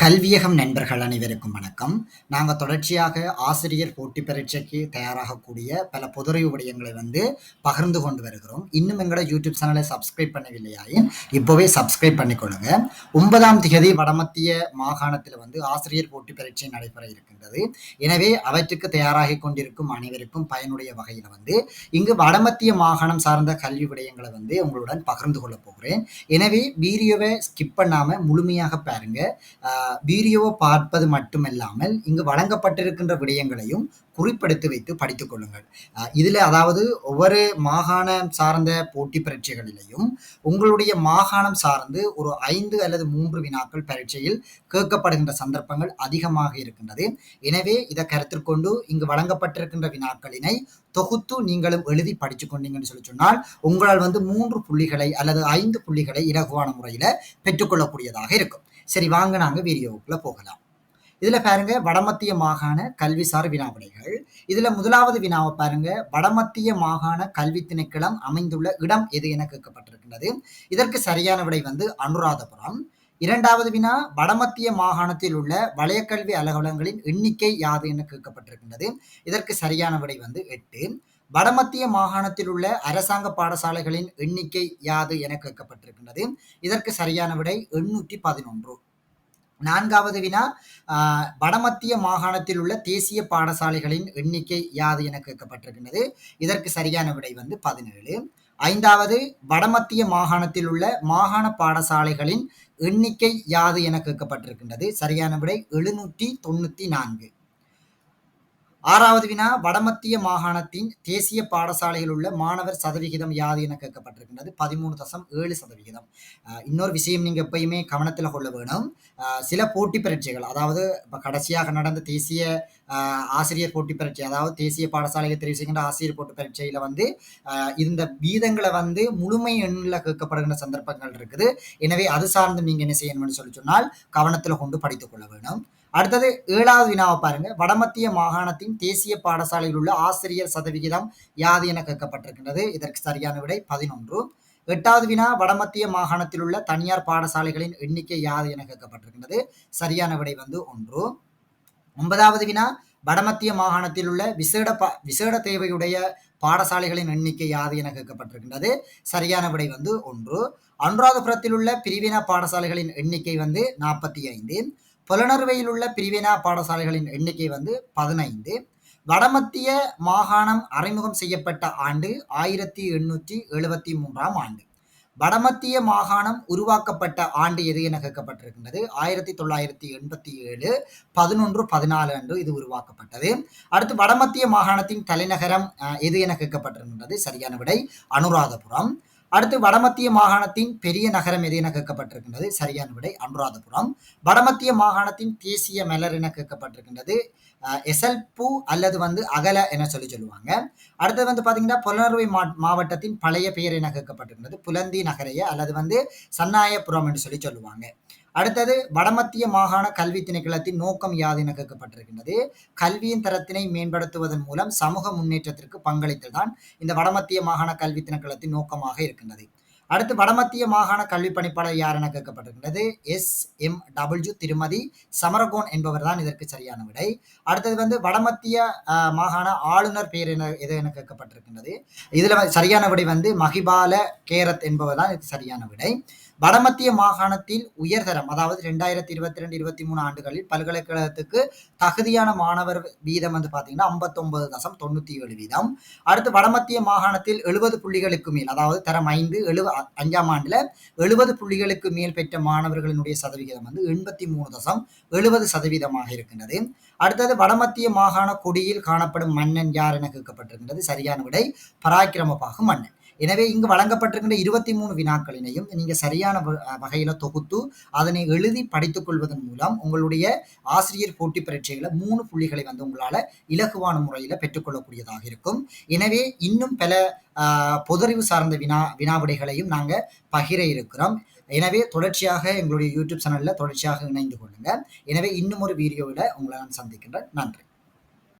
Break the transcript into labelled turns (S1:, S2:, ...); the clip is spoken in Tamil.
S1: கல்வியகம் நண்பர்கள் அனைவருக்கும் வணக்கம். நாங்கள் தொடர்ச்சியாக ஆசிரியர் போட்டி பரீட்சைக்கு தயாராகக்கூடிய பல பொதுறைவு விடயங்களை வந்து பகிர்ந்து கொண்டு வருகிறோம். இன்னும் எங்களோட யூடியூப் சேனலை சப்ஸ்கிரைப் பண்ணவில்லையாயின் இப்போவே சப்ஸ்கிரைப் பண்ணிக்கொள்ளுங்க. ஒன்பதாம் திகதி வடமத்திய மாகாணத்தில் வந்து ஆசிரியர் போட்டி பரீட்சை நடைபெற இருக்கின்றது. எனவே அவற்றுக்கு தயாராகி கொண்டிருக்கும் அனைவருக்கும் பயனுடைய வகையில் வந்து இங்கு வடமத்திய மாகாணம் சார்ந்த கல்வி விடயங்களை வந்து உங்களுடன் பகிர்ந்து கொள்ள போகிறேன். எனவே வீடியோவை ஸ்கிப் பண்ணாமல் முழுமையாக பாருங்கள் வீடியோவை பார்ப்பது மட்டுமல்லாமல் இங்கு வழங்கப்பட்டிருக்கின்ற விடயங்களையும் குறிப்பெடுத்து வைத்து படித்துக் கொள்ளுங்கள். இதில் அதாவது ஒவ்வொரு மாகாணம் சார்ந்த போட்டி பரீட்சைகளிலையும் உங்களுடைய மாகாணம் சார்ந்து ஒரு ஐந்து அல்லது மூன்று வினாக்கள் பரீட்சையில் கேட்கப்படுகின்ற சந்தர்ப்பங்கள் அதிகமாக இருக்கின்றது. எனவே இதை கருத்தில் கொண்டு இங்கு வழங்கப்பட்டிருக்கின்ற வினாக்களினை தொகுத்து நீங்களும் எழுதி படித்து கொண்டீங்கன்னு சொல்லி சொன்னால் உங்களால் வந்து மூன்று புள்ளிகளை அல்லது ஐந்து புள்ளிகளை இலகுவான முறையில் பெற்றுக்கொள்ளக்கூடியதாக இருக்கும். சரி வாங்க நாங்கள் வீடியோவுக்குள்ளே போகலாம். இதில் பாருங்க வடமத்திய மாகாண கல்விசார் வினாவிடைகள் இதில் முதலாவது வினாவை பாருங்க வடமத்திய மாகாண கல்வி திணைக்களம் அமைந்துள்ள இடம் எது என கேட்கப்பட்டிருக்கின்றது. இதற்கு சரியான விடை வந்து அனுராதபுரம். இரண்டாவது வினா வடமத்திய மாகாணத்தில் உள்ள வலயக்கல்வி அலுவலகங்களின் எண்ணிக்கை யாது என கேட்கப்பட்டிருக்கின்றது. இதற்கு சரியான விடை வந்து எட்டு. வடமத்திய மாகாணத்தில் உள்ள அரசாங்க பாடசாலைகளின் எண்ணிக்கை யாது என கேட்கப்பட்டிருக்கின்றது. இதற்கு சரியான விடை எண்ணூற்றி பதினொன்று. நான்காவது வினா வடமத்திய மாகாணத்தில் உள்ள தேசிய பாடசாலைகளின் எண்ணிக்கை யாது என கேட்கப்பட்டிருக்கின்றது. இதற்கு சரியான விடை வந்து பதினேழு. ஐந்தாவது வடமத்திய மாகாணத்தில் உள்ள மாகாண பாடசாலைகளின் எண்ணிக்கை யாது என கேட்கப்பட்டிருக்கின்றது. சரியான விடை எழுநூற்றி தொண்ணூற்றி நான்கு. ஆறாவது வினா வடமத்திய மாகாணத்தின் தேசிய பாடசாலையில் உள்ள மாணவர் சதவிகிதம் யாது என கேட்கப்பட்டிருக்கின்றது. பதிமூணு தசம் ஏழு சதவிகிதம். இன்னொரு விஷயம் நீங்க எப்பயுமே கவனத்தில் கொள்ள வேணும். சில போட்டி பரீட்சைகள் அதாவது இப்போ கடைசியாக நடந்த தேசிய ஆசிரியர் போட்டி பரீட்சை அதாவது தேசிய பாடசாலைகள் தெரிவு செய்கின்ற ஆசிரியர் போட்டி பரீட்சையில வந்து இந்த வீதங்களை வந்து முழுமை எண்ணில் கேட்கப்படுகின்ற சந்தர்ப்பங்கள் இருக்குது. எனவே அது சார்ந்து நீங்க என்ன செய்யணும்னு சொல்லி சொன்னால் கவனத்தில் கொண்டு படித்துக் கொள்ள வேணும். அடுத்தது ஏழாவது வினாவை பாருங்க. வடமத்திய மாகாணத்தின் தேசிய பாடசாலையில் உள்ள ஆசிரியர் சதவிகிதம் யாது என கேட்கப்பட்டிருக்கின்றது. இதற்கு சரியான விடை பதினொன்று. எட்டாவது வினா வடமத்திய மாகாணத்தில் உள்ள தனியார் பாடசாலைகளின் எண்ணிக்கை யாது என கேட்கப்பட்டிருக்கின்றது. சரியான விடை வந்து ஒன்று. ஒன்பதாவது வினா வடமத்திய மாகாணத்தில் உள்ள விசேட பா விசேட தேவையுடைய பாடசாலைகளின் எண்ணிக்கை யாது என கேட்கப்பட்டிருக்கின்றது. சரியான விடை வந்து ஒன்று. அனுராதபுரத்தில் உள்ள பிரிவின பாடசாலைகளின் எண்ணிக்கை வந்து நாற்பத்தி ஐந்து. புலனறுவையில் உள்ள பிரிவினா பாடசாலைகளின் எண்ணிக்கை வந்து பதினைந்து. வடமத்திய மாகாணம் அறிமுகம் செய்யப்பட்ட ஆண்டு ஆயிரத்தி எண்ணூற்றி எழுபத்தி மூன்றாம் ஆண்டு. வடமத்திய மாகாணம் உருவாக்கப்பட்ட ஆண்டு எது என கேட்கப்பட்டிருக்கின்றது? ஆயிரத்தி தொள்ளாயிரத்தி எண்பத்தி ஏழு பதினொன்று பதினாலு அன்று இது உருவாக்கப்பட்டது. அடுத்து வடமத்திய மாகாணத்தின் தலைநகரம் எது என கேட்கப்பட்டிருக்கின்றது? சரியான விடை அனுராதபுரம். அடுத்து வடமத்திய மாகாணத்தின் பெரிய நகரம் எது என கேட்கப்பட்டிருக்கின்றது? சரியான விடை அனுராதபுரம். வடமத்திய மாகாணத்தின் தேசிய மலர் என கேட்கப்பட்டிருக்கின்றது. எசல்பூ அல்லது வந்து அகல என சொல்லி சொல்லுவாங்க. அடுத்தது வந்து பாத்தீங்கன்னா புலனறுவை மாவட்டத்தின் பழைய பெயர் என கேட்கப்பட்டிருக்கின்றது. புலந்தி நகரைய அல்லது வந்து சன்னாயபுரம் என்று சொல்லி சொல்லுவாங்க. அடுத்தது வடமத்திய மாகாண கல்வி திணைக்களத்தின் நோக்கம் யாது என கேட்கப்பட்டிருக்கின்றது. கல்வியின் தரத்தினை மேம்படுத்துவதன் மூலம் சமூக முன்னேற்றத்திற்கு பங்களித்தல் தான் இந்த வடமத்திய மாகாண கல்வி திணைக்களத்தின் நோக்கமாக இருக்கின்றது. அடுத்து வடமத்திய மாகாண கல்வி பணிப்பாளர் யார் என கேட்கப்பட்டிருக்கின்றது? எஸ். எம். டபிள்யூ திருமதி சமரகோன் என்பவர் தான் இதற்கு சரியான விடை. அடுத்தது வந்து வடமத்திய மாகாண ஆளுநர் பெயர் என எது என கேட்கப்பட்டிருக்கின்றது? இதுல சரியான விடை வந்து மகிபால கேரத் என்பவர் தான் இதுக்கு சரியான விடை. வடமத்திய மாகாணத்தில் உயர்தரம் அதாவது ரெண்டாயிரத்தி இருபத்தி ரெண்டு இருபத்தி மூணு ஆண்டுகளில் பல்கலைக்கழகத்துக்கு தகுதியான மாணவர் வீதம் வந்து பார்த்தீங்கன்னா ஐம்பத்தொன்பது தசம் தொண்ணூற்றி ஏழு வீதம். அடுத்து வடமத்திய மாகாணத்தில் எழுபது புள்ளிகளுக்கு மேல் அதாவது தரம் ஐந்து எழுப அஞ்சாம் ஆண்டில் எழுபது புள்ளிகளுக்கு மேல் பெற்ற மாணவர்களினுடைய சதவிகிதம் வந்து எண்பத்தி மூணு தசம் எழுபது சதவீதமாக இருக்கின்றது. அடுத்தது வடமத்திய மாகாண கொடியில் காணப்படும் மன்னன் யார் என கேட்கப்பட்டிருக்கின்றது. சரியான விடை பராக்கிரமபாகு மன்னன். எனவே இங்கு வழங்கப்பட்டிருக்கின்ற இருபத்தி மூணு வினாக்களினையும் நீங்கள் சரியான வகையில் தொகுத்து அதனை எழுதி படித்துக் கொள்வதன் மூலம் உங்களுடைய ஆசிரியர் போட்டி பரீட்சைகளை மூணு புள்ளிகளை வந்து உங்களால் இலகுவான முறையில் பெற்றுக்கொள்ளக்கூடியதாக இருக்கும். எனவே இன்னும் பல பொதறிவு சார்ந்த வினா வினாவிடைகளையும் நாங்கள் பகிர இருக்கிறோம். எனவே தொடர்ச்சியாக எங்களுடைய யூடியூப் சேனலில் தொடர்ச்சியாக இணைந்து கொள்ளுங்கள் எனவே இன்னும் ஒரு வீடியோவில் உங்களை நான் சந்திக்கின்றேன். நன்றி.